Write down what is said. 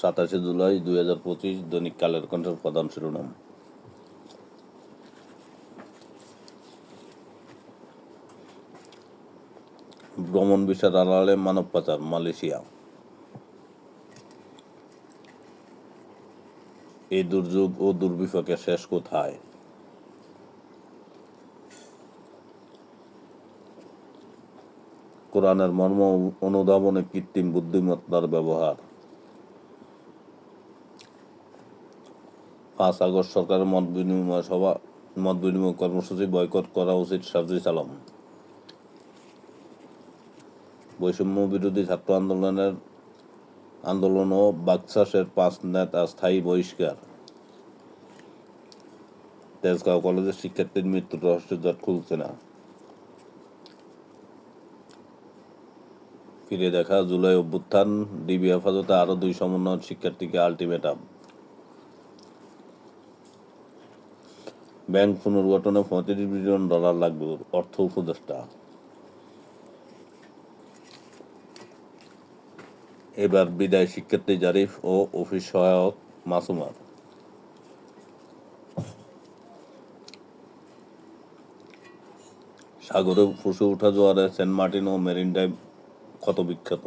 সাতাশে জুলাই দুই হাজার পঁচিশ দৈনিক কালের কণ্ঠের প্রধান শিরোনাম। ভ্রমণ বিষয়ের আড়ালে মানব পাচার, মালয়েশিয়া। এই দুর্যোগ ও দুর্বিপাকে শেষ কোথায়? কোরআনের মর্ম অনুধাবনে কৃত্রিম বুদ্ধিমত্তার ব্যবহার। পাঁচ আগস্ট সরকারের মত বিনিময় সভা, মত বিনিময় কর্মসূচি বয়কট করা উচিত সাজুল আলম বৈষম্য বিরোধী ছাত্র আন্দোলনের আন্দোলন ও বাকশাসের পাঁচ নেতা স্থায়ী বহিষ্কার। তেজগাঁও কলেজের শিক্ষার্থীর মৃত্যুর রহস্যের জট খুলছে না। ফিরে দেখা জুলাই অভ্যুত্থান, ডিবি হেফাজতে আরও দুই সমন্বয় শিক্ষার্থীকে আলটিমেটাম। ব্যাংক পুনর্গঠনে পঁয়ত্রিশ বিলিয়ন ডলার লাগবে অর্থ উপদেষ্টা। এবার বিদায় শিক্ষার্থী জারিফ ও অফিস সহায়ক মাসুমার সাগরে ফুসে ওঠা জোয়ারে সেন্ট মার্টিন ও মেরিন ড্রাইভ ক্ষত বিখ্যাত